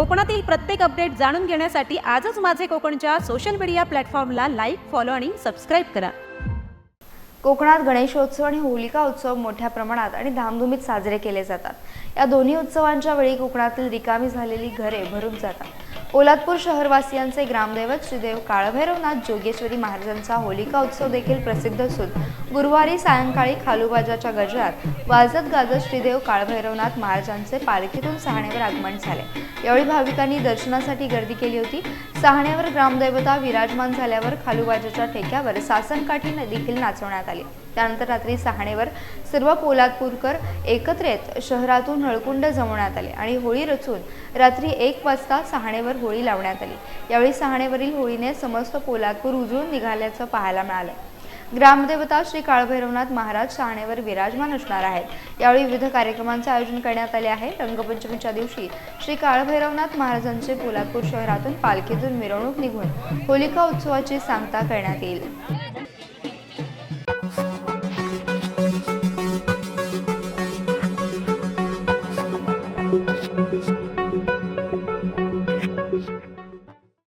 कोकणातील प्रत्येक अपडेट जाणून घेण्यासाठी आजच माझे कोकणच्या सोशल मीडिया प्लॅटफॉर्मला लाईक फॉलो आणि सबस्क्राईब करा. कोकणात गणेशोत्सव आणि होलिका उत्सव मोठ्या प्रमाणात आणि धामधुमीत साजरे केले जातात. या दोन्ही उत्सवांच्या वेळी कोकणातील रिकामी झालेली घरे भरून जातात. पोलादपूर शहरवासियांचे ग्रामदैवत श्रीदेव काळभैरवनाथ जोगेश्वरी महाराजांचा होलिका उत्सव देखील प्रसिद्ध असून गुरुवारी सायंकाळी खालूबाजाच्या गजरात वाजत गाजत श्रीदेव काळभैरवनाथ महाराजांचे पालखीतून सहाण्यावर आगमन झाले. यावेळी भाविकांनी दर्शनासाठी गर्दी केली होती. सहाण्यावर ग्रामदैवता विराजमान झाल्यावर खालूबाजाच्या ठेक्यावर सासनकाठी देखील नाचवण्यात आली. त्यानंतर रात्री सहाणेवर सर्व पोलादपूरकर एकत्र येत शहरातून हळकुंड जमवण्यात आले आणि होळी रचून रात्री एक वाजता सहाणेवर होळी लावण्यात आली. यावेळी सहाणेवरील होळीने समस्त पोलादपूर उजळून निघाल्याचं पाहायला मिळालं. ग्रामदेवता श्री काळभैरवनाथ महाराज शहाणेवर विराजमान असणार आहेत. यावेळी विविध कार्यक्रमांचे आयोजन करण्यात आले आहे. रंगपंचमीच्या दिवशी श्री काळभैरवनाथ महाराजांचे पोलादपूर शहरातून पालखीतून मिरवणूक निघून होलिका उत्सवाची सांगता करण्यात येईल.